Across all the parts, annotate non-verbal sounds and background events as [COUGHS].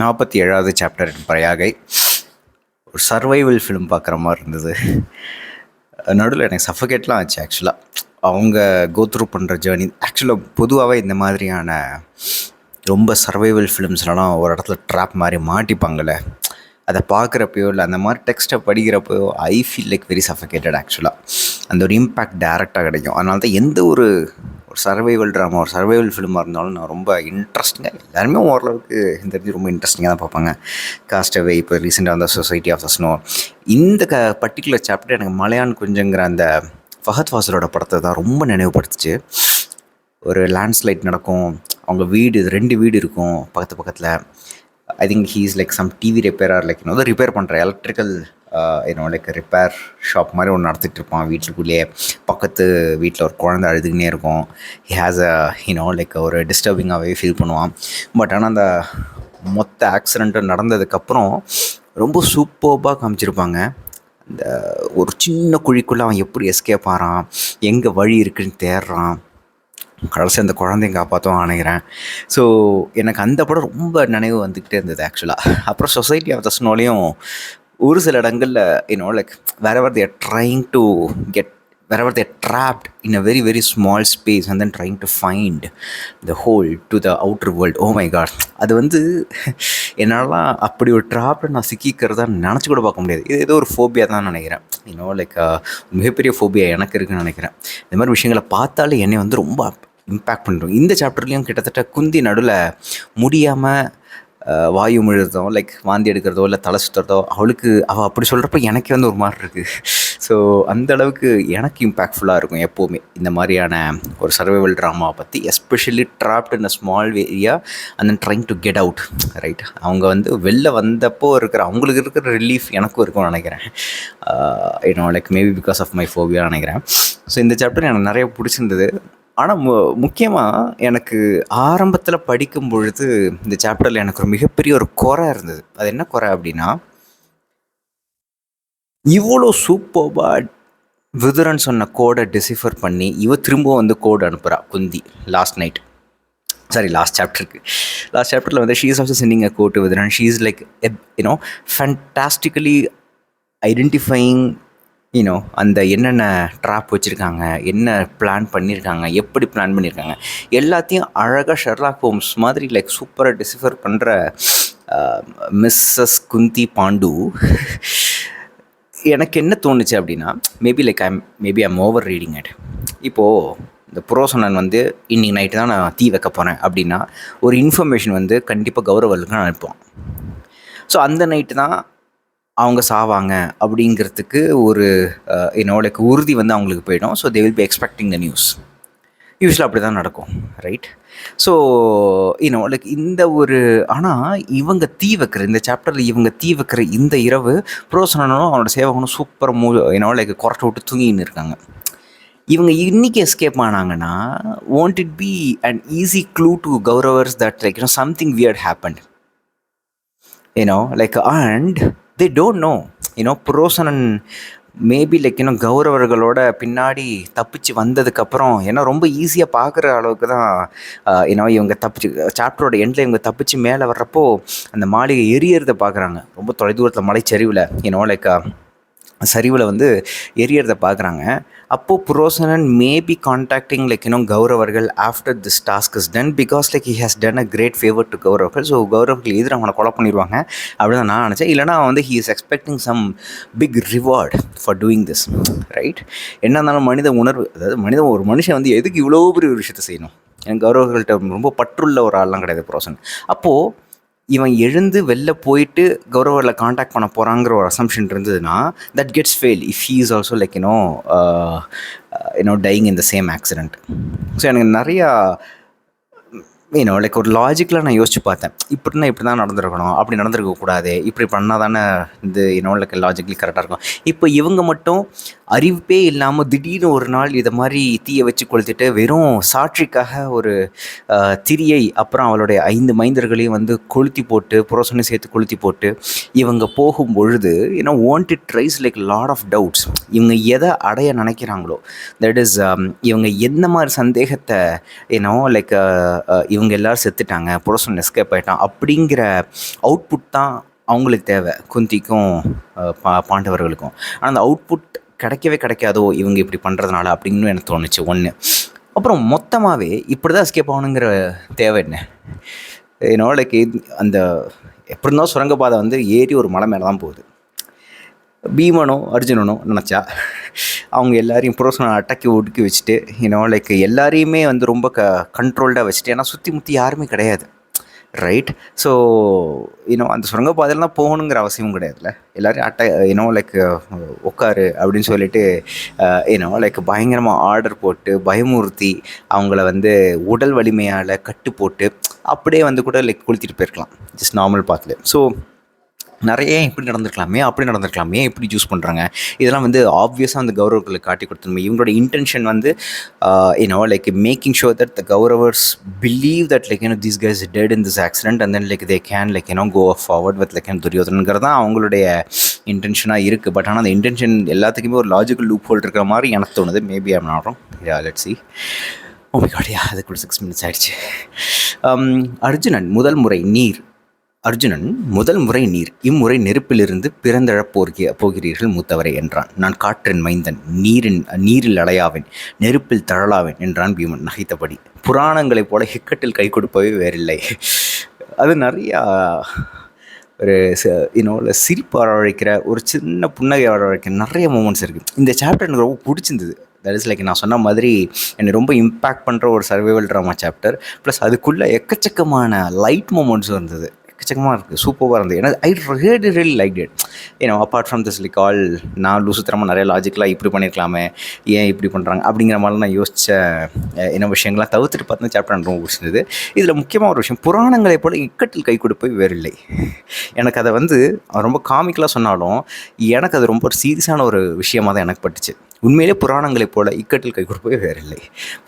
நாற்பத்தி ஏழாவது சாப்டர் பிரயாகை ஒரு சர்வைவல் ஃபிலிம் பார்க்குற மாதிரி இருந்தது. நடுவில் எனக்கு சஃபகேட்லாம் ஆச்சு ஆக்சுவலாக அவங்க கோத்ரூ பண்ணுற ஜேர்னி ஆக்சுவலாக பொதுவாகவே இந்த மாதிரியான ரொம்ப சர்வைவல் ஃபிலிம்ஸ்லலாம் ஒரு இடத்துல ட்ராப் மாதிரி மாட்டிப்பாங்கள்ல அதை பார்க்குறப்பயோ இல்லை அந்த மாதிரி டெக்ஸ்ட்டை படிக்கிறப்பையோ I feel like very suffocated ஆக்சுவலாக அந்த ஒரு இம்பேக்ட் டேரெக்டாக கிடைக்கும். அதனால தான் எந்த ஒரு ஒரு சர்வைவல் ட்ராமா ஒரு சர்வைவல் ஃபிலிமாக இருந்தாலும் நான் ரொம்ப இன்ட்ரெஸ்டிங்காக எல்லாருமே ஓரளவுக்கு இந்த இது ரொம்ப இன்ட்ரெஸ்டிங்காக தான் பார்ப்பாங்க. காஸ்டவே இப்போ ரீசெண்டாக வந்த சொசைட்டி ஆஃப் த ஸ்னோ இந்த க பர்டிகுலர் சாப்டர் எனக்கு மலையான் குஞ்சுங்கிற அந்த ஃபஹத் ஃபாசலோட படத்தை தான் ரொம்ப நினைவுபடுத்துச்சு. ஒரு லேண்ட்ஸ்லைட் நடக்கும். அவங்க வீடு ரெண்டு வீடு இருக்கும் பக்கத்து பக்கத்தில். I think he's like some TV ரிப்பேராக like இன்னும் ரிப்பேர் பண்ணுற எலக்ட்ரிக்கல் என்னோட லைக் ரிப்பேர் ஷாப் மாதிரி ஒன்று நடத்திட்டு இருப்பான். வீட்டுக்குள்ளேயே பக்கத்து வீட்டில் ஒரு குழந்தை அழுதுகினே இருக்கும். He has a you know like ஒரு டிஸ்டர்பிங்காகவே ஃபீல் பண்ணுவான். பட் ஆனால் அந்த மொத்த ஆக்சிடெண்ட்டு நடந்ததுக்கப்புறம் ரொம்ப சூப்பர்பாக காமிச்சிருப்பாங்க. அந்த ஒரு சின்ன குழிக்குள்ளே அவன் எப்படி எஸ்கேப் ஆகிறான் எங்கே வழி இருக்குன்னு தேடுறான். கடைசி அந்த குழந்தைய காப்பாற்றும் நினைக்கிறேன். ஸோ எனக்கு அந்த படம் ரொம்ப நினைவு வந்துக்கிட்டே இருந்தது ஆக்சுவலாக அப்புறம் சொசைட்டி ஆஃப் த ஸ்னோலையும் ஒரு சில இடங்களில் you know like wherever they're trying to get wherever they're trapped in a very very small space and then trying to find the hole to the outer world oh my god அது வந்து என்னாலலாம் அப்படி ஒரு ட்ராப்பில் நான் சிக்கிக்கிறதா நினச்சி கூட பார்க்க முடியாது. இது ஏதோ ஒரு ஃபோபியா தான் நினைக்கிறேன். இன்னும் லைக் uh, மிகப்பெரிய ஃபோபியா எனக்கு இருக்குன்னு நினைக்கிறேன். இந்த மாதிரி விஷயங்களை பார்த்தாலே என்னை வந்து ரொம்ப இம்பேக்ட் பண்ணுறோம் இந்த சாப்டர்லேயும் கிட்டத்தட்ட குந்தி நடுவில் முடியாமல் வாயு முழுதோ லைக் வாந்தி எடுக்கிறதோ இல்லை தலை சுற்றுறதோ அவளுக்கு அவள் அப்படி சொல்கிறப்ப எனக்கே வந்து ஒரு மாதிரி இருக்குது ஸோ அந்த அளவுக்கு எனக்கு இம்பேக்ட்ஃபுல்லாக இருக்கும் எப்போவுமே. இந்த மாதிரியான ஒரு சர்வைவல் ட்ராமாவை பற்றி especially trapped in a small area and then trying to get out right அவங்க வந்து வெளில வந்தப்போ இருக்கிற அவங்களுக்கு இருக்கிற ரிலீஃப் எனக்கும் இருக்கும்னு நினைக்கிறேன். You know like maybe because of my phobia நினைக்கிறேன். ஸோ இந்த சாப்டர் எனக்கு நிறைய பிடிச்சிருந்தது. ஆனால் மு முக்கியமாக எனக்கு ஆரம்பத்தில் படிக்கும் பொழுது இந்த சாப்டரில் எனக்கு ஒரு மிகப்பெரிய ஒரு குறை இருந்தது. அது என்ன குறை அப்படின்னா இவ்வளோ சூப்பர்பாக விதுரன் சொன்ன கோடை டிசிஃபர் பண்ணி இவ திரும்பவும் வந்து கோடு அனுப்புகிறா குந்தி லாஸ்ட் நைட் சாரி லாஸ்ட் சாப்டருக்கு லாஸ்ட் சாப்டரில் வந்து she is also sending a code Vidhuran. She is like you know fantastically identifying you know அந்த என்னென்ன ட்ராப் வச்சுருக்காங்க என்ன பிளான் பண்ணியிருக்காங்க எப்படி பிளான் பண்ணியிருக்காங்க எல்லாத்தையும் அழகாக ஷெர்லாக் ஹோம்ஸ் மாதிரி லைக் சூப்பராக டிசிஃபர் பண்ணுற மிஸ்ஸஸ் குந்தி பாண்டு. எனக்கு என்ன தோணுச்சு அப்படின்னா maybe like I'm maybe I'm over reading it இப்போது இந்த புரோசனன் வந்து இன்றைக்கி நைட்டு தான் நான் தீ வைக்க போகிறேன் அப்படின்னா ஒரு இன்ஃபர்மேஷன் வந்து கண்டிப்பாக கௌரவர்களுக்கு நான் அனுப்புவோம் ஸோ அந்த நைட்டு தான் அவங்க சாவாங்க அப்படிங்கிறதுக்கு ஒரு என்னோட லைக் உறுதி வந்து அவங்களுக்கு போயிடும். So they will be expecting the news யூஸ்வலாக அப்படி தான் நடக்கும் ரைட் ஸோ இன்னும் லைக் இந்த ஒரு ஆனால் இவங்க தீ வைக்கிற இந்த சாப்டரில் இவங்க தீ வைக்கிற இந்த இரவு புரோசனனும் அவனோட சேவகனும் சூப்பர் மூ என்னோ லைக் கொரட்டை விட்டு தூங்கின்னு இருக்காங்க. இவங்க இன்னைக்கு எஸ்கேப் ஆனாங்கன்னா won't it be and easy clue to Kauravas that like you know something weird happen you know like and they don't know you know Purochanan maybe like இன்னும் கௌரவர்களோட பின்னாடி தப்பிச்சு வந்ததுக்கப்புறம் ஏன்னா ரொம்ப ஈஸியாக பார்க்குற அளவுக்கு தான் ஏன்னா இவங்க தப்பிச்சு சாப்டரோட எண்டில் இவங்க தப்பிச்சு மேலே வர்றப்போ அந்த மாளிகை எரியறதை பார்க்குறாங்க ரொம்ப தொலைதூரத்தில் மலைச்சரிவில் ஏன்னோ லைக் சரிவில் வந்து எரியறத பார்க்குறாங்க அப்போது புரோசனன் மேபி கான்டாக்டிங் லைக் இன்னும் கௌரவர்கள் after this task is done because like he has done a great favour to கௌரவர்கள். ஸோ கௌரவர்கள் எதிர அவனை கொலை பண்ணிடுவாங்க அப்படின்னு தான் நான் நினச்சேன். இல்லைனா வந்து he is expecting some big reward for doing this right என்ன இருந்தாலும் மனித உணர்வு அதாவது மனித ஒரு மனுஷன் வந்து எதுக்கு இவ்வளோ பெரிய ஒரு விஷயத்தை செய்யணும்? எனக்கு கௌரவர்கள்ட்ட ரொம்ப பற்றுள்ள ஒரு ஆள்லாம் கிடையாது புரோசன். அப்போது இவன் எழுந்து வெளில போயிட்டு கௌரவரில் காண்டாக்ட் பண்ண போகிறாங்கிற ஒரு அசம்ஷன் இருந்ததுன்னா that gets fail if he is also like you know you know dying in the same accident so எனக்கு நிறையா யூனோ லைக் ஒரு லாஜிக்கலாக நான் யோசிச்சு பார்த்தேன். இப்படின்னா இப்படி தான் நடந்திருக்கணும். அப்படி நடந்திருக்க கூடாது இப்படி பண்ணால் தானே இது யூனோ லைக் லாஜிக்கலி கரெக்டாக இருக்கும். இப்போ இவங்க மட்டும் அறிவிப்பே இல்லாமல் திடீர்னு ஒரு நாள் இதை மாதிரி தீயை வச்சு கொளுத்துட்டு வெறும் சாட்சிக்காக ஒரு திரியை அப்புறம் அவளுடைய ஐந்து மைந்தர்களையும் வந்து கொளுத்தி போட்டு புரோசனை சேர்த்து கொளுத்தி போட்டு இவங்க போகும் பொழுது ஏன்னா want it tries like lot of doubts இவங்க எதை அடைய நினைக்கிறாங்களோ தட் இஸ் um, இவங்க எந்த மாதிரி சந்தேகத்தை ஏன்னோ லைக் இவங்க எல்லாரும் செத்துட்டாங்க புரோசன் எஸ்கேப் ஆகிட்டான் அப்படிங்கிற அவுட்புட் தான் அவங்களுக்கு தேவை குந்திக்கும் பா பாண்டவர்களுக்கும். ஆனால் அந்த அவுட்புட் கிடைக்கவே கிடைக்காதோ இவங்க இப்படி பண்ணுறதுனால அப்படின்னு எனக்கு தோணுச்சு. ஒன்று அப்புறம் மொத்தமாகவே இப்படி தான் எஸ்கேப் ஆகணுங்கிற தேவை என்ன? ஏன்னோ லைக் அந்த எப்படி இருந்தாலும் சுரங்கப்பாதை வந்து ஏறி ஒரு மலை மேலே தான் போகுது. பீமனோ அர்ஜுனனோ நினச்சா அவங்க எல்லாரையும் புரோசனை அட்டக்கி ஒடுக்கி வச்சுட்டு யூனோ லைக் எல்லாரையுமே வந்து ரொம்ப க கண்ட்ரோல்டாக வச்சுட்டு ஏன்னா சுற்றி முற்றி யாருமே கிடையாது. ரைட் ஸோ இன்னும் அந்த சுரங்கப்பாதையெல்லாம் போகணுங்கிற அவசியமும் கிடையாதுல்ல? எல்லோரும் அட்டை இன்னும் லைக் உட்காரு அப்படின்னு சொல்லிட்டு யூனோ லைக் பயங்கரமாக ஆர்டர் போட்டு பயமுறுத்தி அவங்கள வந்து உடல் வலிமையால் கட்டு போட்டு அப்படியே வந்து கூட லைக் கொளுத்திட்டு போயிருக்கலாம். ஜஸ்ட் நார்மல் பாத்தில் ஸோ நிறைய இப்படி நடந்திருக்கலாமே அப்படி நடந்திருக்கலாமே இப்படி சூஸ் பண்ணுறாங்க இதெல்லாம் வந்து ஆப்வியஸாக அந்த கௌரவர்களுக்கு காட்டி கொடுத்துருமே இவங்களோட இன்டென்ஷன் வந்து you know like making show that the Kauravas believe that like you know these guys dead in this accident and then like they can like you know go forward with like துரியோதனங்கிறது தான் அவங்களுடைய இன்டென்ஷனாக இருக்குது but ஆனால் அந்த intention எல்லாத்துக்குமே ஒரு logical loop whole இருக்கிற மாதிரி எனக்கு தோணுது. மேபி ஐம் நாட்டும் yeah let see oh my god கூட சிக்ஸ் மினிட்ஸ் ஆயிடுச்சு. Um, அர்ஜுனன் முதல் முறை நீர் அர்ஜுனன் முதல் முறை நீர் இம்முறை நெருப்பிலிருந்து பிறந்தழப் போர்கிய போகிறீர்கள் மூத்தவரை என்றான். நான் காற்றின் மைந்தன் நீரின் நீரில் அலையாவேன் நெருப்பில் தழலாவேன் என்றான் பீமன் நகைத்தபடி. புராணங்களைப் போல ஹிக்கட்டில் கை கொடுப்பவே வேறில்லை. அது நிறையா ஒரு இன்னொரு சிரிப்பு வரவழைக்கிற ஒரு சின்ன புன்னகை வரவழைக்கிற நிறைய மூமெண்ட்ஸ் இருக்குது இந்த சாப்டர் எனக்கு ரொம்ப பிடிச்சிருந்தது. தட் இஸ் லைக் நான் சொன்ன மாதிரி என்னை ரொம்ப இம்பேக்ட் பண்ணுற ஒரு சர்வைவல் ட்ராமா சாப்டர் ப்ளஸ் அதுக்குள்ளே எக்கச்சக்கமான லைட் மூமெண்ட்ஸும் இருந்தது. எக்கச்சக்கமாக இருக்குது சூப்பராக இருந்தது. ஏன்னா I really really like it ஏன்னா apart from this like all நான் லூசுத்தரமாக நிறைய லாஜிக்கலாக இப்படி பண்ணியிருக்கலாமே ஏன் இப்படி பண்ணுறாங்க அப்படிங்கிற மாதிரிலாம் நான் யோசித்த என்ன விஷயங்கள்லாம் தவிர்த்துட்டு பார்த்தா சாப்டர் ரொம்ப பிடிச்சிருந்தது. இதில் முக்கியமாக ஒரு விஷயம் புராணங்களை போல இக்கட்டில் கை கொடுப்பது வேறில்லை எனக்கு அதை வந்து ரொம்ப காமிக்கலாக சொன்னாலும் எனக்கு அது ரொம்ப ஒரு சீரியஸான ஒரு விஷயமாக தான் எனக்கு பட்டுச்சு. உண்மையிலே புராணங்களைப் போல இக்கட்டில் கை கொடுப்பவே வேறில்லை.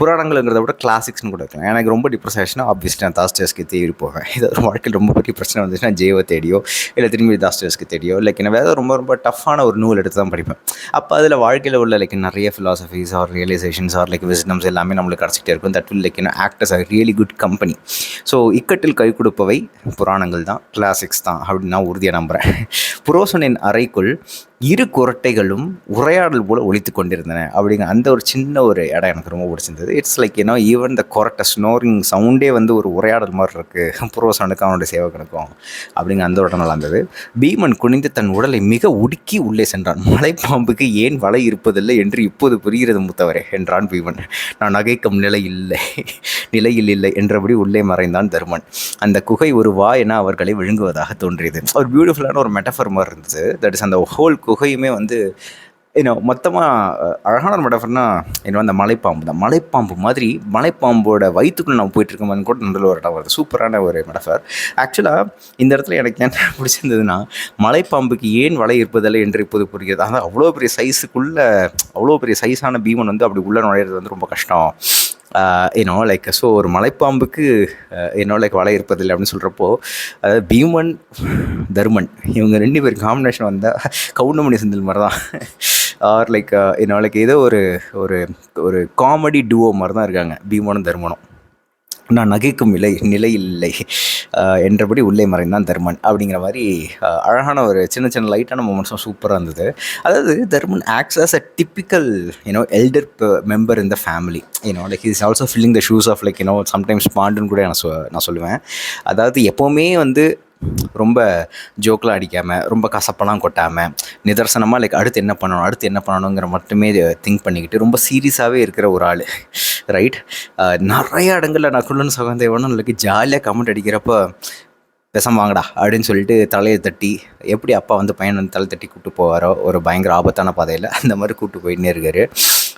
புராணங்கள்ங்கிறத விட கிளாசிக்ஸ்னு கூட இருக்கலாம். எனக்கு ரொம்ப டிப்ரெஸ் ஆச்சுன்னா ஆப்வியஸ்லி நான் தாஸ்டர்ஸ்க்கு தேடி போவேன். இது ஒரு வாழ்க்கையில் ரொம்ப பெரிய பிரச்சனை வந்துச்சுன்னா ஜெயவை தேடியோ இல்லை திரும்பி தாஸ்டர்ஸ்க்கு தேடியோ லைக் என்ன வேறு ரொம்ப ரொம்ப டஃப்பான ஒரு நூல் எடுத்து தான் படிப்பேன். அப்போ அதில் வாழ்க்கையில் உள்ள லைக் நிறைய philosophies or realisations or like wisdoms எல்லாமே நம்மளுக்கு கிடச்சிட்டே இருக்கும். That will like actors as a really good company so இக்கட்டில் கை கொடுப்பவை புராணங்கள் தான் கிளாசிக்ஸ் தான் அப்படின்னு நான் உறுதியாக நம்புகிறேன் புரோசனின் அறைக்குள் இரு குரட்டைகளும் உரையாடல் போல ஒழித்து கொண்டிருந்தன. அப்படிங்கிற அந்த ஒரு சின்ன ஒரு இடம் எனக்கு ரொம்ப பிடிச்சிருந்தது. இட்ஸ் லைக் ஏன்னா ஈவன் த கொரட்டை ஸ்னோரிங் சவுண்டே வந்து ஒரு உரையாடல் மாதிரி இருக்குது புரோசனுக்கும் அவனுடைய சேவகனுக்கும் அப்படிங்கிற அந்த ஒரு இடம் நல்லா இருந்தது பீமன் குனிந்து தன் உடலை மிக உடுக்கி உள்ளே சென்றான். மலைப்பாம்புக்கு ஏன் வலை இருப்பதில்லை என்று இப்போது புரிகிறது மூத்தவரே என்றான் பீமன். நான் நகைக்கும் நிலை இல்லை நிலையில் இல்லை என்றபடி உள்ளே மறைந்தான் தருமன். அந்த குகை ஒரு வா என அவர்களை விழுங்குவதாக தோன்றியது. ஒரு பியூட்டிஃபுல்லான ஒரு மெட்டஃபர் மாதிரி இருந்தது. தட் இஸ் அந்த ஹோல் குகையுமே வந்து ஏன்னா மொத்தமாக அழகான ஒரு என்ன அந்த மலைப்பாம்பு தான். மலைப்பாம்பு மாதிரி மலைப்பாம்போட வயிற்றுக்குள்ள நம்ம போயிட்டுருக்கோம்னு கூட நல்ல ஒரு இடம் வருது. சூப்பரான ஒரு மெட்டஃபர் ஆக்சுவலாக இந்த இடத்துல எனக்கு என்ன பிடிச்சிருந்ததுன்னா மலைப்பாம்புக்கு ஏன் வலை இருப்பதில்லை என்று இப்போது புரிகிறது. ஆனால் அவ்வளோ பெரிய சைஸுக்குள்ளே அவ்வளோ பெரிய சைஸான பீமன் வந்து அப்படி உள்ளே நுழையிறது வந்து ரொம்ப கஷ்டம். ஏன்னோ லைக் ஸோ ஒரு மலைப்பாம்புக்கு என்னோ லைக் வலை இருப்பதில்லை அப்படின்னு சொல்கிறப்போ அதாவது பீமன் தர்மன் இவங்க ரெண்டு பேர் காம்பினேஷன் வந்தால் கவுண்டமணி செந்தில் மாதிரி தான் ஆர் லைக் என்னோ லைக் ஏதோ ஒரு ஒரு ஒரு காமெடி டுவோ மாதிரி தான் இருக்காங்க பீமனும் தர்மனும். நான் நகைக்கும் நிலை நிலையில் இல்லை என்றபடி உள்ளே மறைந்தான் தர்மன். அப்படிங்கிற மாதிரி அழகான ஒரு சின்ன சின்ன லைட்டான மூமெண்ட்ஸும் சூப்பராக இருந்தது. அதாவது Dharman acts as a typical you know elder member in the family you know like is also filling the shoes of like you know sometimes பாண்டுன்னு கூட நான் சொ நான் சொல்லுவேன். அதாவது எப்போவுமே வந்து ரொம்ப ஜோக்கெலாம் அடிக்காமல் ரொம்ப கசப்பெல்லாம் கொட்டாமல் நிதர்சனமாக லைக் அடுத்து என்ன பண்ணணும் அடுத்து என்ன பண்ணணுங்கிற மட்டுமே திங்க் பண்ணிக்கிட்டு ரொம்ப சீரியஸாகவே இருக்கிற ஒரு ஆள் ரைட் நிறைய இடங்களில் நான் குள்ளன் சகந்தேவனும் லைக் ஜாலியாக கமெண்ட் அடிக்கிறப்ப விஷம் வாங்கடா அப்படின்னு சொல்லிட்டு தலையை தட்டி எப்படி அப்பா வந்து பையன் வந்து தலை தட்டி கூப்பிட்டு போவாரோ ஒரு பயங்கர ஆபத்தான பாதையில் அந்த மாதிரி கூப்பிட்டு போயிட்டே இருக்காரு.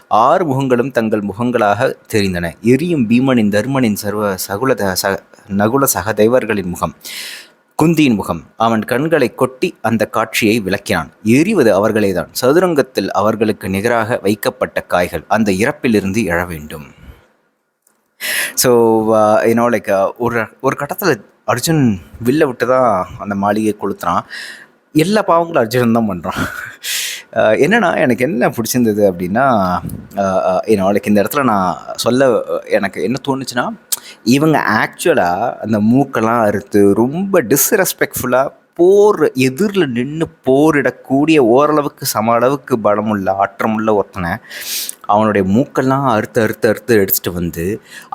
ஆறு முகங்களும் தங்கள் முகங்களாக தெரிந்தன. எரியும் பீமனின் தர்மனின் சர்வ சகுல த- ச நகுல சக தெய்வர்களின் முகம். குந்தியின் முகம். அவன் கண்களை கொட்டி அந்த காட்சியை விளக்கினான். எரிவது அவர்களேதான். சதுரங்கத்தில் அவர்களுக்கு நிகராக வைக்கப்பட்ட காய்கள் அந்த இறப்பிலிருந்து எழ வேண்டும். ஸோ ஏன்னோ லைக் ஒரு ஒரு கட்டத்தில் அர்ஜுன் வில்ல விட்டு தான் அந்த மாளிகையை கொளுத்துறான். எல்லா பாவங்களும் அர்ஜுனன் தான் பண்ணுறான் uh, என்னென்னா எனக்கு என்ன பிடிச்சிருந்தது அப்படின்னா uh, uh, ஏன்னா லைக் இந்த இடத்துல நான் சொல்ல எனக்கு என்ன தோணுச்சுன்னா இவங்க ஆக்சுவலாக அந்த மூக்கெல்லாம் அறுத்து ரொம்ப டிஸ்ரெஸ்பெக்ட்ஃபுல்லாக போர் எதிரில் நின்று போரிடக்கூடிய ஓரளவுக்கு சம அளவுக்கு பலமுள்ள ஆற்றமுள்ள ஒருத்தனை அவனுடைய மூக்கெல்லாம் அறுத்து அறுத்து அறுத்து எடுத்துகிட்டு வந்து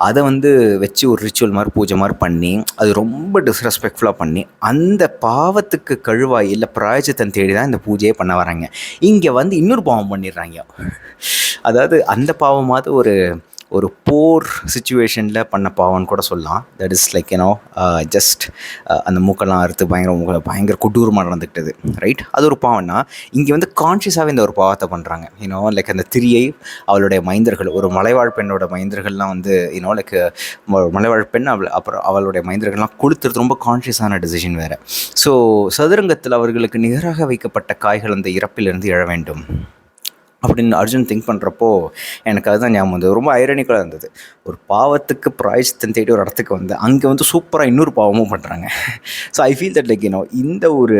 அதை வந்து வச்சு ஒரு ரிச்சுவல் மாதிரி பூஜை மாதிரி பண்ணி அது ரொம்ப டிஸ்ரெஸ்பெக்ட்ஃபுல்லாக பண்ணி அந்த பாவத்துக்கு கழுவாய் இல்லை பிராயச்சத்தன் தேடி தான் இந்த பூஜையே பண்ண வராங்க. இங்கே வந்து இன்னொரு பாவம் பண்ணிடுறாங்க. அதாவது அந்த பாவமாவது ஒரு ஒரு போர் சுச்சுவேஷனில் பண்ண பாவம்னு கூட சொல்லலாம். That is like you know just அந்த மூக்கெல்லாம் அறுத்து பயங்கர பயங்கர கொடூரமாக நடந்துக்கிட்டது ரைட் அது ஒரு பாவம்னா இங்கே வந்து கான்ஷியஸாகவே இந்த ஒரு பாவத்தை பண்ணுறாங்க யூனோ லைக் அந்த திரியை அவளுடைய மைந்தர்கள் ஒரு மலைவாழ் பெண்ணோட மைந்தர்கள்லாம் வந்து யூனோ லைக் மலைவாழ் பெண் அவள் அப்புறம் அவளுடைய மைந்தர்கள்லாம் கொடுத்துறது ரொம்ப கான்ஷியஸான டெசிஷன் வேறு. ஸோ சதுரங்கத்தில் அவர்களுக்கு நிகராக வைக்கப்பட்ட காய்கள் அந்த இறப்பிலிருந்து எழ வேண்டும். அப்படின்னு அர்ஜுன் திங்க் பண்ணுறப்போ எனக்கு அதுதான் ஞாபகம் வந்தது. ரொம்ப ஐரானிக்கலாக இருந்தது. ஒரு பாவத்துக்கு பிராய்ச்சித்தன் தேடி ஒரு இடத்துக்கு வந்து அங்கே வந்து சூப்பராக இன்னொரு பாவமும் பண்ணுறாங்க so I feel that like you know இந்த ஒரு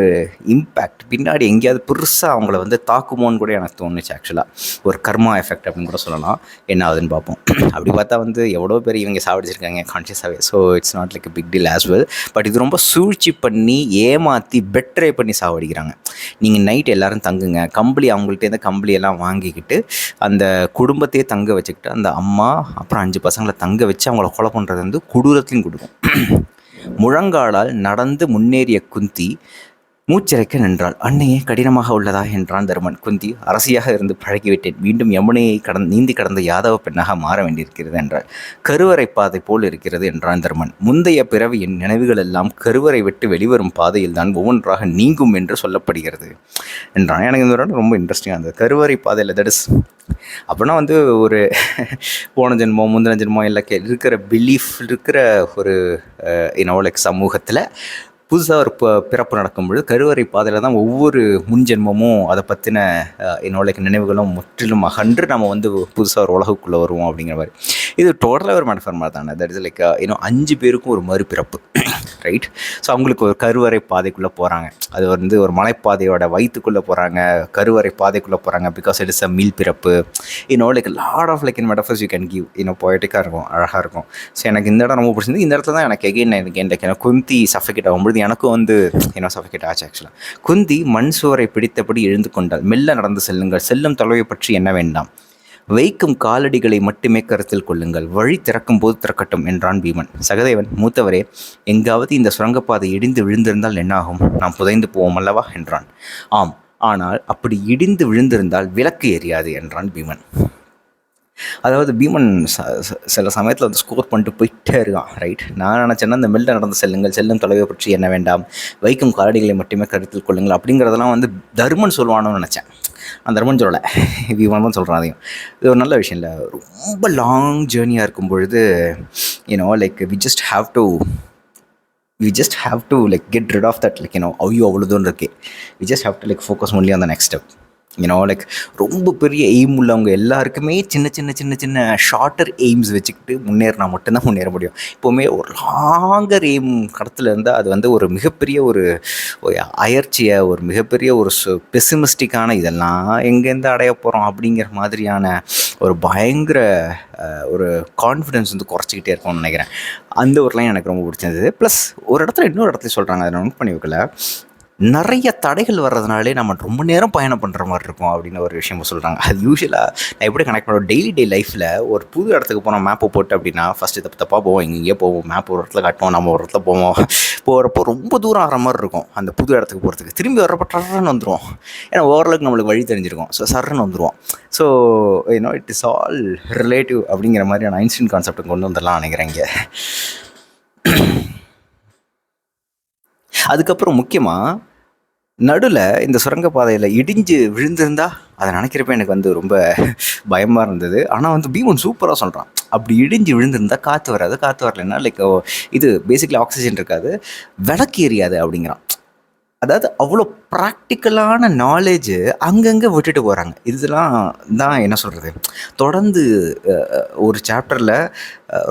இம்பேக்ட் பின்னாடி எங்கேயாவது பெருசாக அவங்கள வந்து தாக்குமோன்னு கூட எனக்கு தோணுச்சு ஆக்சுவலாக ஒரு கர்மா எஃபெக்ட் அப்படின்னு கூட சொல்லலாம். என்ன ஆகுதுன்னு பார்ப்போம். அப்படி பார்த்தா வந்து எவ்வளோ பேர் இவங்க சாப்பிடிச்சிருக்காங்க கான்ஷியஸாகவே so it's not like big deal as well but இது ரொம்ப சூழ்ச்சி பண்ணி ஏமாற்றி பெட்ரே பண்ணி சாவடிக்கிறாங்க. நீங்கள் நைட் எல்லோரும் தங்குங்க. கம்பளி அவங்கள்ட்டேருந்து கம்பளி எல்லாம் வாங்கிக்கிட்டு அந்த குடும்பத்தையே தங்க வச்சுக்கிட்டு அந்த அம்மா அப்புறம் அஞ்சு பசங்களை தங்க வச்சு அவங்கள கொலை பண்ணுறது வந்து கொடூரத்துலையும் கொடுக்கும். முழங்காலால் நடந்து முன்னேறிய குந்தி மூச்சிறைக்க நின்றாள். அன்னையே கடினமாக உள்ளதா என்றான் தருமன். குந்தி அரசியாக இருந்து பழகிவிட்டேன். மீண்டும் யமுனையை கடந்து நீந்தி கடந்த யாதவ பெண்ணாக மாற வேண்டியிருக்கிறது என்றாள். கருவறை பாதை போல் இருக்கிறது என்றான் தருமன். முந்தைய பிறவியின் நினைவுகள் எல்லாம் கருவறை விட்டு வெளிவரும் பாதையில் தான் ஒவ்வொன்றாக நீங்கும் என்று சொல்லப்படுகிறது என்றான். எனக்கு இந்த ரொம்ப இன்ட்ரெஸ்டிங்காக இருந்தது. கருவறை பாதையில் தட் இஸ் அப்படின்னா வந்து ஒரு [LAUGHS] போன ஜென்மோ முந்தின ஜென்மோ இல்லை இருக்கிற பிலீஃப் இருக்கிற ஒரு இனோ லைக் சமூகத்தில் புதுசாக ஒரு பிறப்பு நடக்கும்பொழுது கருவறை பாதையில் தான் ஒவ்வொரு முன்ஜென்மமும் அதை பற்றின என்னோட நினைவுகளும் முற்றிலும் அகன்று நம்ம வந்து புதுசாக ஒரு உலகுக்குள்ளே வருவோம் அப்படிங்கிற மாதிரி. இது டோட்டலாக ஒரு மெட்டஃபர் மாதிரி தானே. தட் இஸ் லைக் இன்னும் அஞ்சு பேருக்கும் ஒரு மறுபிறப்பு [COUGHS] ரைட் ஸோ அவங்களுக்கு ஒரு கருவறை பாதைக்குள்ளே போகிறாங்க அது வந்து ஒரு மலைப்பாதையோட வயிற்றுக்குள்ளே போகிறாங்க கருவறை பாதைக்குள்ளே போகிறாங்க because it is a meal பிறப்பு. You know like lot of like in metaphors you can give இன்னும் பொயட்டிக்காக இருக்கும் அழகாக இருக்கும். ஸோ எனக்கு இந்த இடம் ரொம்ப பிடிச்சிருந்து இந்த இடத்துல தான் எனக்கு எகெயின் எனக்கு எனக்கு குந்தி சஃபிகேட் ஆகும்போது எனக்கும் வந்து என்ன சஃபிகேட் ஆச்சு ஆக்சுவலாக குந்தி மண் சுவரை பிடித்தபடி எழுந்து கொண்டால் மெல்ல நடந்து செல்லுங்கள். செல்லும் தொலைவை பற்றி என்ன வேண்டாம். வைக்கும் காலடிகளை மட்டுமே கருத்தில் கொள்ளுங்கள். வழி திறக்கும் போது திறக்கட்டும் என்றான் பீமன். சகதேவன் மூத்தவரே எங்காவது இந்த சுரங்கப்பாதை இடிந்து விழுந்திருந்தால் என்னாகும்? நாம் புதைந்து போவோம் அல்லவா? என்றான். ஆம் ஆனால் அப்படி இடிந்து விழுந்திருந்தால் விளக்கு எரியாது என்றான் பீமன். அதாவது பீமன் சில சமயத்தில் வந்து ஸ்கோர் பண்ணிட்டு போயிட்டே இருக்கான் ரைட் நான் நினச்சேன்னா இந்த மெல்ல நடந்து செல்லுங்கள் செல்லும் தொலைவை பற்றி என்ன வேண்டாம்? வைக்கும் காரடிகளை மட்டுமே கருத்தில் கொள்ளுங்கள் அப்படிங்கிறதெல்லாம் வந்து தர்மன் சொல்லுவானோன்னு நினச்சேன். அந்த தர்மன் சொல்லலை. பீமன் தான் சொல்கிறான் அதையும். இது ஒரு நல்ல விஷயம் இல்லை. ரொம்ப லாங் ஜேர்னியாக இருக்கும் பொழுது you know like we just have to we just have to like get rid of that like you know ஐயோ அவ்வளோ தூரம் இருக்கு. We just have to like focus only on the next step you know like ரொம்ப பெரிய aim உள்ளவங்க எல்லாருக்குமே சின்ன சின்ன சின்ன சின்ன ஷார்ட்டர் எய்ம்ஸ் வச்சுக்கிட்டு முன்னேறினா மட்டும்தான் முன்னேற முடியும். இப்போவுமே ஒரு லாங்கர் எய்ம் கடத்தில் இருந்தால் அது வந்து ஒரு மிகப்பெரிய ஒரு அயற்சியை ஒரு மிகப்பெரிய ஒரு பெசிமிஸ்டிக்கான இதெல்லாம் எங்கேருந்து அடைய போகிறோம் அப்படிங்கிற மாதிரியான ஒரு பயங்கர ஒரு கான்ஃபிடென்ஸ் வந்து குறைச்சிக்கிட்டே இருக்கும்னு நினைக்கிறேன். அந்த ஒரு லைன் எனக்கு ரொம்ப பிடிச்சிருந்தது. ப்ளஸ் ஒரு இடத்துல இன்னொரு இடத்துல சொல்கிறாங்க அதை நோட் பண்ணி வைக்கல. நிறைய தடைகள் வர்றதுனாலே நம்ம ரொம்ப நேரம் பயணம் பண்ணுற மாதிரி இருக்கும் அப்படின்னு ஒரு விஷயம் சொல்கிறாங்க அது யூஸ்வலாக நான் எப்படி கனெக்ட் பண்ணுவோம் டெய்லி டே லைஃப்பில் ஒரு புது இடத்துக்கு போனோம் மேப்பை போட்டு அப்படின்னா ஃபஸ்ட்டு தப்பு தப்பாக போவோம் இங்கேயே போவோம் மேப் ஒரு இடத்துல காட்டுவோம் நம்ம ஒரு இடத்துல போவோம். போகிறப்போ ரொம்ப தூரம் ஆகிற மாதிரி இருக்கும். அந்த புது இடத்துக்கு போகிறதுக்கு திரும்பி வர்றப்போ ட்ரன்னு வந்துடும் ஏன்னா ஓரளவுக்கு நம்மளுக்கு வழி தெரிஞ்சிருக்கும். ஸோ சர்ன்னு வந்துடுவோம் so you know it is all relative அப்படிங்கிற மாதிரியான ஐன்ஸ்டின் கான்செப்டை கொண்டு வந்துடலாம் நினைக்கிறேன் இங்கே. அதுக்கப்புறம் முக்கியமாக நடுவில் இந்த சுரங்கப்பாதையில் இடிஞ்சு விழுந்திருந்தா அதை நினைக்கிறப்ப எனக்கு வந்து ரொம்ப பயமாக இருந்தது. ஆனால் வந்து பீமன் சூப்பராக சொல்கிறான் அப்படி இடிஞ்சு விழுந்திருந்தா காற்று வராது காற்று வரலைன்னா லைக் இது பேசிக்கலி ஆக்சிஜன் இருக்காது விளக்கு எரியாது அப்படிங்கிறான். அதாவது அவ்வளோ ப்ராக்டிக்கலான நாலேஜு அங்கங்கே விட்டுட்டு போகிறாங்க இதெல்லாம் தான் என்ன சொல்கிறது தொடர்ந்து ஒரு சாப்டரில்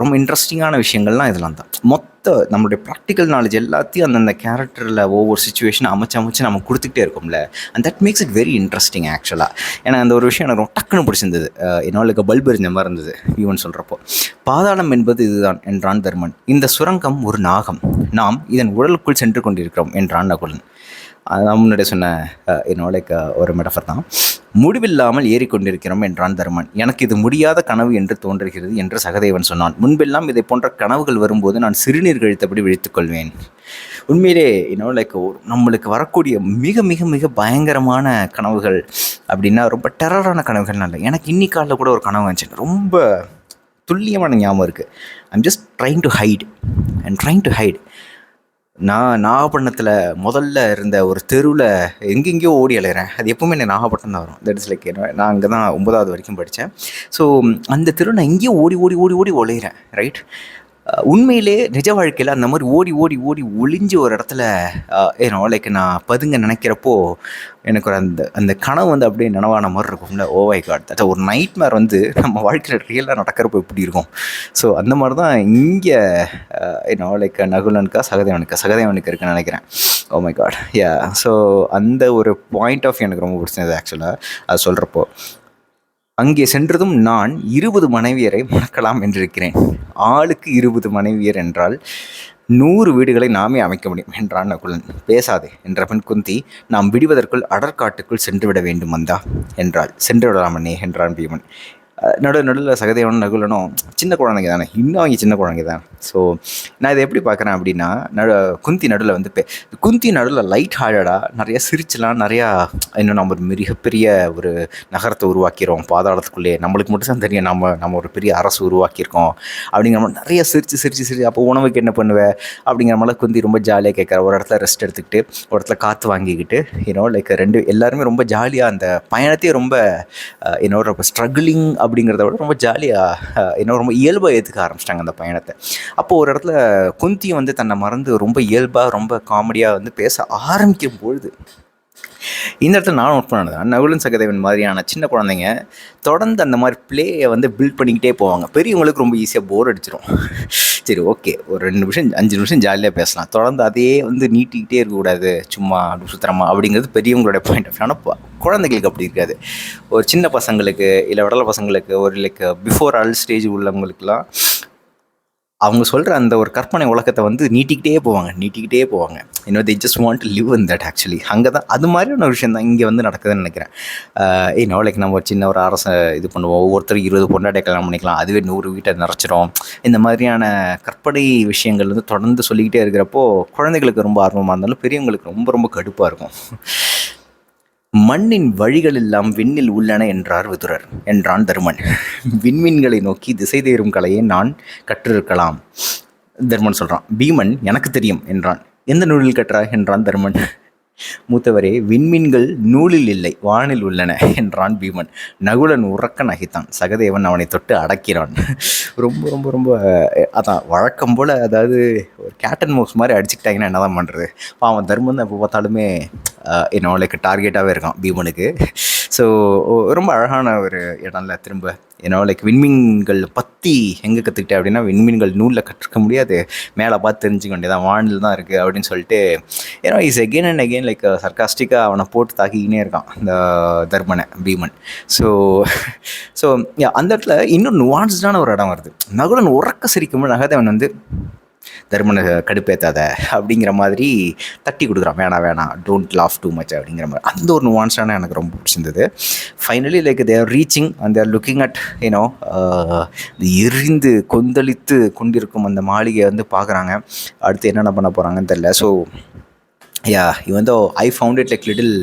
ரொம்ப இன்ட்ரெஸ்டிங்கான விஷயங்கள்லாம் இதெல்லாம் தான். மொத்த நம்மளுடைய ப்ராக்டிக்கல் நாலேஜ் எல்லாத்தையும் அந்தந்த கேரக்டரில் ஒவ்வொரு சுச்சுவேஷன் அமைச்சு அமைச்சு நம்ம கொடுத்துக்கிட்டே இருக்கோம்ல. And that makes it very interesting ஆக்சுவலாக ஏன்னா அந்த ஒரு விஷயம் எனக்கு ரொம்ப டக்குன்னு பிடிச்சிருந்தது. என்னோட பல்ப் எரிஞ்ச மாதிரி இருந்தது ஈவன் சொல்கிறப்போ பாதாளம் என்பது இதுதான் என்றான் தர்மன். இந்த சுரங்கம் ஒரு நாகம். நாம் இதன் உடலுக்குள் சென்று கொண்டிருக்கிறோம் என்றான் நகுலன். நான் முன்னாடி சொன்ன என்னோட லைக் ஒரு மெடஃபர் தான். முடிவில்லாமல் ஏறிக்கொண்டிருக்கிறோம் என்றான் தர்மன். எனக்கு இது முடியாத கனவு என்று தோன்றுகிறது என்று சகதேவன் சொன்னான். முன்பெல்லாம் இதை போன்ற கனவுகள் வரும்போது நான் சிறுநீர் கழித்தபடி விழித்துக்கொள்வேன் உண்மையிலே இன்னும் லைக் நம்மளுக்கு வரக்கூடிய மிக மிக மிக பயங்கரமான கனவுகள் அப்படின்னா ரொம்ப டெரரான கனவுகள் இல்லை எனக்கு இன்னிக்காலில் காலையில் கூட ஒரு கனவு வந்துச்சு. ரொம்ப துல்லியமான ஞாபகம் இருக்குது I'm just trying to hide and trying to hide நான் நாகப்பட்டினத்தில் முதல்ல இருந்த ஒரு தெருவில் எங்கெங்கேயோ ஓடி அலைகிறேன் அது எப்பவுமே எனக்கு நாகப்பட்டினம் தான் வரும். தட் இஸ் லைக் நான் அங்கே தான் ஒன்பதாவது வரைக்கும் படித்தேன் ஸோ அந்த தெரு நான் எங்கேயோ ஓடி ஓடி ஓடி ஓடி ஒளைகிறேன் ரைட் உண்மையிலே நிஜ வாழ்க்கையில் அந்த மாதிரி ஓடி ஓடி ஓடி ஒளிஞ்சு ஒரு இடத்துல ஏன்னோ லைக் நான் பதுங்க நினைக்கிறப்போ எனக்கு ஒரு அந்த அந்த கனவு வந்து அப்படியே நனவான மாதிரி இருக்கும்ல. ஓவை காட் தட் ஒரு நைட் மேர் வந்து நம்ம வாழ்க்கையில் ரியலாக நடக்கிறப்போ எப்படி இருக்கும்? ஸோ அந்த மாதிரி தான் இங்கே ஏன்னோ லைக் நகுலனுக்கா சகதேவனுக்கா சகதேவனுக்கு இருக்குன்னு நினைக்கிறேன். Oh my god yeah so அந்த ஒரு பாயிண்ட் ஆஃப் எனக்கு ரொம்ப பிடிச்சது ஆக்சுவலாக அது சொல்கிறப்போ அங்கே சென்றதும் நான் இருபது மனைவியரை மணக்கலாம் என்றிருக்கிறேன். ஆளுக்கு இருபது மனைவியர் என்றால் நூறு வீடுகளை நாமே அமைக்க முடியும் என்றான் நகுலன். பேசாதே என்ற பெண் குந்தி நாம் விடுவதற்குள் அடற்காட்டுக்குள் சென்றுவிட வேண்டும் வந்தா என்றாள். சென்று விடலாமண்ணே என்றான் பீமன். நடு நடுவில் சகதேவனும் நகுலனும் சின்ன குழந்தைங்க தானே. இன்னும் அவங்க சின்ன குழந்தைங்க தான். ஸோ நான் இதை எப்படி பார்க்குறேன் அப்படின்னா நடு குந்தி நடுவில் வந்து பே குந்தி நடுவில் லைட் ஹார்டடாக நிறையா சிரிச்சலாம் நிறையா இன்னும் நம்ம ஒரு மிகப்பெரிய ஒரு நகரத்தை உருவாக்கிறோம். பாதாளத்துக்குள்ளேயே நம்மளுக்கு மட்டும் தான் தெரியும் நம்ம நம்ம ஒரு பெரிய அரசு உருவாக்கியிருக்கோம். அப்படிங்கிற மாதிரி நிறைய சிரித்து சிரித்து சிரிச்சு அப்போ உணவுக்கு என்ன பண்ணுவேன் அப்படிங்கிற மாதிரி குந்தி ரொம்ப ஜாலியாக கேட்குற ஒரு இடத்துல ரெஸ்ட் எடுத்துக்கிட்டு ஒரு இடத்துல காற்று வாங்கிக்கிட்டு ஏன்னோ லைக் ரெண்டு எல்லாருமே ரொம்ப ஜாலியாக அந்த பயணத்தையே ரொம்ப என்னோட ரொம்ப ஸ்ட்ரகிளிங் அப்படிங்கிறத விட ரொம்ப ஜாலியாக என்ன ரொம்ப இயல்பாக ஏற்றுக்க ஆரம்பிச்சிட்டாங்க அந்த பயணத்தை. அப்போது ஒரு இடத்துல குந்தி வந்து தன்னை மறந்து ரொம்ப இயல்பாக ரொம்ப காமெடியாக வந்து பேச ஆரம்பிக்கும் பொழுது இந்த இடத்துல நான் நோட் பண்ணது நகுலன் சகதேவன் மாதிரியான சின்ன குழந்தைங்க தொடர்ந்து அந்த மாதிரி ப்ளேயை வந்து பில்ட் பண்ணிக்கிட்டே போவாங்க. பெரியவங்களுக்கு ரொம்ப ஈஸியாக போர் அடிச்சிடும் சரி ஓகே ஒரு ரெண்டு நிமிஷம் அஞ்சு நிமிஷம் ஜாலியாக பேசலாம். தொடர்ந்து அதே வந்து நீட்டிக்கிட்டே இருக்கக்கூடாது. சும்மா அப்படி சுத்தரமா அப்படிங்கிறது பெரியவங்களோட பாயிண்ட் ஆஃப் ஆனால் குழந்தைகளுக்கு அப்படி இருக்காது. ஒரு சின்ன பசங்களுக்கு இல்லை விடலை பசங்களுக்கு ஒரு லைக் பிஃபோர் அல் ஸ்டேஜ் உள்ளவங்களுக்குலாம் அவங்க சொல்கிற அந்த ஒரு கற்பனை உலகத்தை வந்து நீட்டிக்கிட்டே போவாங்க நீட்டிக்கிட்டே போவாங்க. இன்னும் they just want to live in that actually அங்கே தான் அது மாதிரியான ஒரு விஷயம் தான் இங்கே வந்து நடக்குதுன்னு நினைக்கிறேன். Uh, ஏ நாளைக்கு நம்ம ஒரு சின்ன ஒரு அரசை இது பண்ணுவோம் ஒவ்வொருத்தரும் இருபது பொண்டாட்டை கல்யாணம் பண்ணிக்கலாம் அதுவே நூறு வீட்டை நிறச்சிரும். இந்த மாதிரியான கற்பனை விஷயங்கள் வந்து தொடர்ந்து சொல்லிக்கிட்டே இருக்கிறப்போ குழந்தைகளுக்கு ரொம்ப ஆர்வமாக இருந்தாலும் பெரியவங்களுக்கு ரொம்ப ரொம்ப கடுப்பாக இருக்கும். மண்ணின் வழிகள் எல்லாம் விண்ணில் உள்ளன என்றார் விதுரர் என்றான் தருமன். விண்மீன்களை நோக்கி திசை தேரும் கலையை நான் கற்றிருக்கலாம். தர்மன் சொல்கிறான் பீமன் எனக்கு தெரியும் என்றான். எந்த நூலில் கற்றாய்? என்றான் தர்மன். மூத்தவரே விண்மீன்கள் நூலில் இல்லை வானில் உள்ளன என்றான் பீமன். நகுலன் உறக்க நகைத்தான் சகதேவன் அவனை தொட்டு அடக்கிறான். ரொம்ப ரொம்ப ரொம்ப அதான் வழக்கம் போல் அதாவது ஒரு கேட்டன் மவுஸ் மாதிரி அடிச்சுக்கிட்டாங்கன்னா என்ன தான் பண்ணுறது பாவன் தர்மன் எப்போ பார்த்தாலுமே என்னோட டார்கெட்டாகவே இருக்கான் பீமனுக்கு. ஸோ ரொம்ப அழகான ஒரு இடம்ல திரும்ப ஏன்னா லைக் விண்மீன்கள் பற்றி எங்கே கற்றுக்கிட்டேன் அப்படின்னா விண்மீன்கள் நூலில் கற்றுக்க முடியாது. மேலே பார்த்து தெரிஞ்சுக்க வேண்டியதான் வானில் தான் இருக்குது அப்படின்னு சொல்லிட்டு ஏன்னா is again and again like சர்க்காஸ்டிக்காக அவனை போட்டு தாக்கிக்கினே இருக்கான் இந்த தர்மனை பீமன். ஸோ ஸோ அந்த இடத்துல இன்னும் நுவான்ஸ்டான ஒரு இடம் வருது. நகுலன் உறக்க சிரிக்கும்போது நகதேவன் வந்து தர்மனை கடுப்பேத்தாத அப்படிங்கிற மாதிரி தட்டி கொடுக்குறான். வேணாம் வேணாம் டோன்ட் லாஃப் டூ மச் அப்படிங்கிற மாதிரி. அந்த ஒரு நுவான்ஸான எனக்கு ரொம்ப பிடிச்சிருந்தது. Finally like they're reaching and they're looking at you know எரிந்து கொந்தளித்து கொண்டிருக்கும் அந்த மாளிகையை வந்து பார்க்குறாங்க. அடுத்து என்னென்ன பண்ண போகிறாங்கன்னு தெரில ஸோ யா இவன் though I found it like little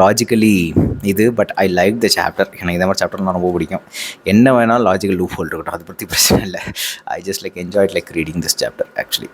logically இது but I like the chapter எனக்கு இந்த மாதிரி சாப்டர்லாம் ரொம்ப பிடிக்கும். என்ன வேணாலும் லாஜிக்கல் லூஃப் ஹோல் இருக்கட்டும் அதை பற்றி பிரச்சனை இல்லை. I just like enjoyed like reading this chapter actually